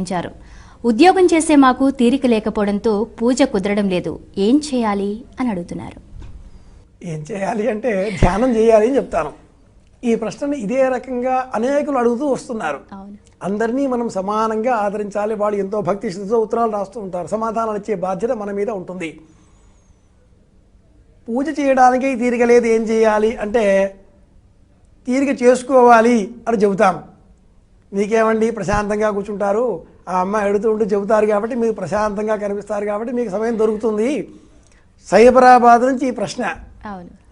గమనించారు ఉద్యోగం చేసే మాకు తీరిక లేకపోవడంతో పూజ కుదరడం లేదు. ఏం చేయాలి? అని అడుగుతున్నారు. ఏం చేయాలి అంటే ధ్యానం చేయాలి అని చెప్తాను. ఈ ప్రశ్నని ఇదే రకంగా అనేకులు అడుగుతూ వస్తున్నారు. అందరినీ మనం సమానంగా ఆదరించాలి. వాళ్ళు ఎంతో భక్తి శ్రద్ధతో ఉత్తరాలు రాస్తూ ఉంటారు. సమాధానాలు ఇచ్చే బాధ్యత మన మీద ఉంటుంది. పూజ చేయడానికి తీరిక లేదు. ఏం చేయాలి అంటే తీరిక చేసుకోవాలి అని చెబుతాం మీకేమండి ప్రశాంతంగా కూర్చుంటారు. ఆ అమ్మాయి అడుగుతూ ఉంటూ చెబుతారు కాబట్టి మీకు ప్రశాంతంగా కనిపిస్తారు కాబట్టి మీకు సమయం దొరుకుతుంది. సైబరాబాద్ నుంచి ఈ ప్రశ్న.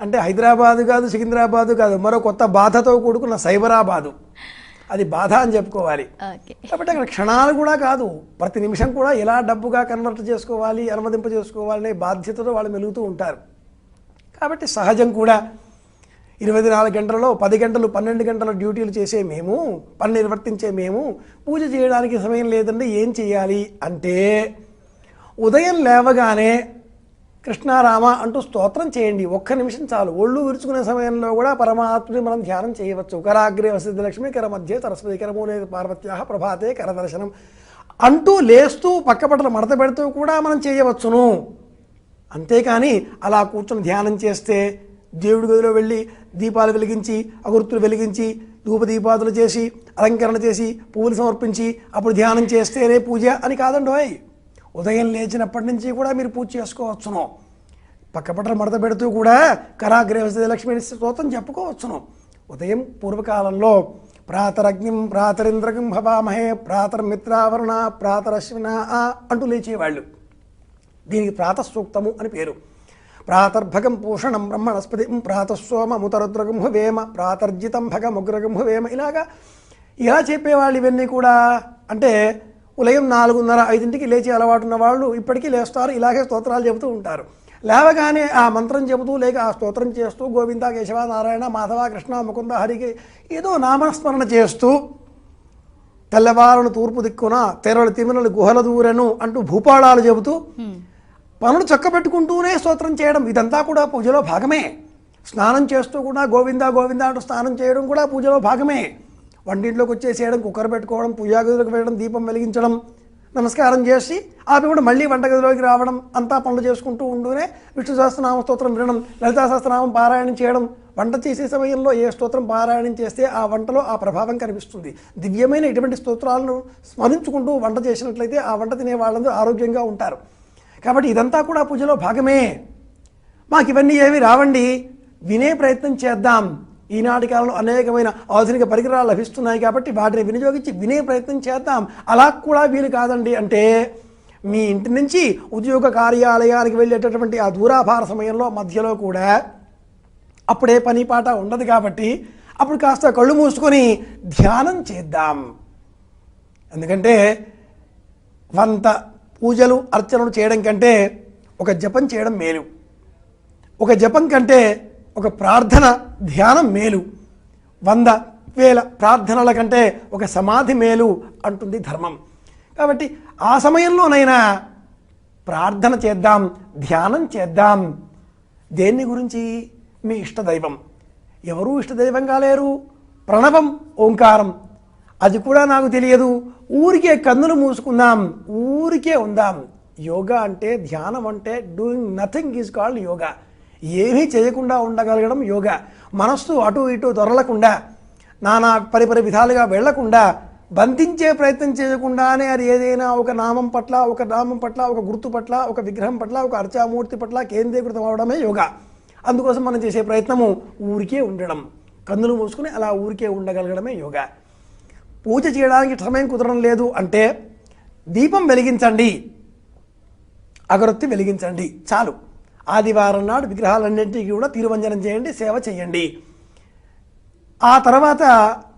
అంటే హైదరాబాదు కాదు సికింద్రాబాదు కాదు మరో కొత్త బాధతో కూడుకున్న సైబరాబాదు. అది బాధ అని చెప్పుకోవాలి. కాబట్టి అక్కడ క్షణాలు కూడా కాదు. ప్రతి నిమిషం కూడా ఎలా డబ్బుగా కన్వర్ట్ చేసుకోవాలి అనుమతింప చేసుకోవాలనే బాధ్యతతో వాళ్ళు మెలుగుతూ ఉంటారు. కాబట్టి సహజం కూడా ఇరవై నాలుగు గంటలలో పది గంటలు పన్నెండు గంటల డ్యూటీలు చేసే మేము పని నిర్వర్తించే మేము పూజ చేయడానికి సమయం లేదండి ఏం చేయాలి అంటే ఉదయం లేవగానే కృష్ణారామ అంటూ స్తోత్రం చేయండి. ఒక్క నిమిషం చాలు. ఒళ్ళు విరుచుకునే సమయంలో కూడా పరమాత్మని మనం ధ్యానం చేయవచ్చు. కరాగ్రే వసతి లక్ష్మి కర మధ్య సరస్వతి కరమూలే పార్వత్యా ప్రభాతే కరదర్శనం అంటూ లేస్తూ పక్కపట్టలు మడత పెడుతూ కూడా మనం చేయవచ్చును. అంతేకాని అలా కూర్చొని ధ్యానం చేస్తే దేవుడి గదిలో వెళ్ళి దీపాలు వెలిగించి అగుర్తులు వెలిగించి ధూపదీపాదులు చేసి అలంకరణ చేసి పువ్వులు సమర్పించి అప్పుడు ధ్యానం చేస్తేనే పూజ అని కాదండోయ్ ఉదయం లేచినప్పటి నుంచి కూడా మీరు పూజ చేసుకోవచ్చును. పక్కపట్ల మడత పెడుతూ కూడా కరాగ్రేవసతి లక్ష్మీ స్తోత్రం చెప్పుకోవచ్చును. ఉదయం పూర్వకాలంలో ప్రాతరగ్నిం ప్రాతరింద్రగం భవామహే ప్రాతరమిత్రావరణ ప్రాతరశ్విన అంటూ లేచేవాళ్ళు. దీనికి ప్రాతసూక్తము అని పేరు. ప్రాతర్భగం పూషణం బ్రహ్మణస్పతి ప్రాతస్సోమముతరుద్రగం హువేమ ప్రాతర్జితం భగముగ్రగం హువేమ. ఇలాగా ఇలా చెప్పేవాళ్ళు ఇవన్నీ కూడా అంటే ఉదయం నాలుగున్నర ఐదింటికి లేచి అలవాటు ఉన్న వాళ్ళు ఇప్పటికీ లేస్తారు ఇలాగే స్తోత్రాలు చెబుతూ ఉంటారు. లేవగానే ఆ మంత్రం చెబుతూ లేక ఆ స్తోత్రం చేస్తూ గోవింద కేశవ నారాయణ మాధవ కృష్ణ ముకుంద హరికి ఏదో నామస్మరణ చేస్తూ తెల్లవారును తూర్పు దిక్కున తెరలు తిమిరలు గుహల దూరెను అంటూ భూపాళాలు చెబుతూ పనులు చక్కబెట్టుకుంటూనే స్తోత్రం చేయడం ఇదంతా కూడా పూజలో భాగమే. స్నానం చేస్తూ కూడా గోవింద గోవింద అంటూ స్నానం చేయడం కూడా పూజలో భాగమే. వంటింట్లోకి వచ్చేసేయడం కుక్కర్ పెట్టుకోవడం పూజాగదిలోకి వెళ్ళడం దీపం వెలిగించడం నమస్కారం చేసి ఆపి కూడా మళ్ళీ వంటగదిలోకి రావడం అంతా పనులు చేసుకుంటూ ఉంటూనే విష్ణు సహస్రనామ స్తోత్రం వినడం లలితా సహస్రనామం పారాయణం చేయడం వంట చేసే సమయంలో ఏ స్తోత్రం పారాయణం చేస్తే ఆ వంటలో ఆ ప్రభావం కనిపిస్తుంది. దివ్యమైన ఇటువంటి స్తోత్రాలను స్మరించుకుంటూ వంట చేసినట్లయితే ఆ వంట తినే వాళ్ళందరూ ఆరోగ్యంగా ఉంటారు. కాబట్టి ఇదంతా కూడా పూజలో భాగమే. మాకు ఇవన్నీ ఏవి రావండి. వినే ప్రయత్నం చేద్దాం. ఈనాటి కాలంలో అనేకమైన ఆధునిక పరికరాలు లభిస్తున్నాయి కాబట్టి వాటిని వినియోగించి వినే ప్రయత్నం చేద్దాం. అలా కూడా వీలు కాదండి అంటే మీ ఇంటి నుంచి ఉద్యోగ కార్యాలయానికి వెళ్ళేటటువంటి ఆ దూరాభార సమయంలో మధ్యలో కూడా అప్పుడే పని పాట ఉండదు కాబట్టి అప్పుడు కాస్త కళ్ళు మూసుకొని ధ్యానం చేద్దాం. ఎందుకంటే వంత పూజలు అర్చనలు చేయడం కంటే ఒక జపం చేయడం మేలు. ఒక జపం కంటే ఒక ప్రార్థన ధ్యానం మేలు. వంద వేల ప్రార్థనల కంటే ఒక సమాధి మేలు అంటుంది ధర్మం. కాబట్టి ఆ సమయంలోనైనా ప్రార్థన చేద్దాం ధ్యానం చేద్దాం. దేన్ని గురించి? మీ ఇష్టదైవం. ఎవరూ ఇష్టదైవంగా లేరు. ప్రణవం ఓంకారం అది కూడా నాకు తెలియదు. ఊరికే కన్నులు మూసుకుందాం ఊరికే ఉందాం. యోగా అంటే ధ్యానం అంటే doing nothing is called yoga. ఏమీ చేయకుండా ఉండగలగడం యోగా. మనస్సు అటు ఇటు దొరలకుండా నానా పరిపరి విధాలుగా వెళ్ళకుండా బంధించే ప్రయత్నం చేయకుండానే అది ఏదైనా ఒక నామం పట్ల ఒక నామం పట్ల ఒక గుర్తు పట్ల ఒక విగ్రహం పట్ల ఒక అర్చామూర్తి పట్ల కేంద్రీకృతం అవడమే యోగా. అందుకోసం మనం చేసే ప్రయత్నము ఊరికే ఉండడం. కన్నులు మూసుకుని అలా ఊరికే ఉండగలగడమే యోగా. పూజ చేయడానికి సమయం కుదరడం లేదు అంటే దీపం వెలిగించండి. అగరొత్తి వెలిగించండి. చాలు. ఆదివారం నాడు విగ్రహాలన్నింటికి కూడా తిరువంజనం చేయండి సేవ చేయండి. ఆ తర్వాత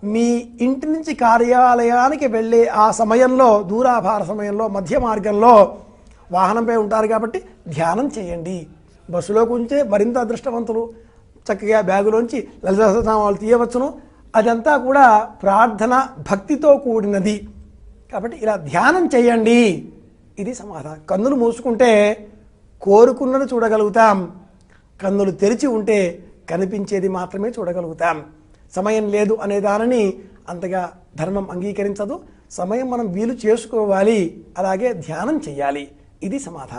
మీ ఇంటి నుంచి కార్యాలయానికి వెళ్ళే ఆ సమయంలో దూరాభార సమయంలో మధ్య మార్గంలో వాహనంపై ఉంటారు కాబట్టి ధ్యానం చేయండి. బస్సులో ఉంచే మరింత అదృష్టవంతులు చక్కగా బ్యాగులోంచి లలిత తీయవచ్చును. అదంతా కూడా ప్రార్థన భక్తితో కూడినది. కాబట్టి ఇలా ధ్యానం చేయండి. ఇది సమాధానం. కన్నులు మూసుకుంటే కోరుకున్నది చూడగలుగుతాం. కన్నులు తెరిచి ఉంటే కనిపించేది మాత్రమే చూడగలుగుతాం. సమయం లేదు అనే దానిని అంతగా ధర్మం అంగీకరించదు. సమయం మనం వీలు చేసుకోవాలి. అలాగే ధ్యానం చేయాలి. ఇది సమాధానం.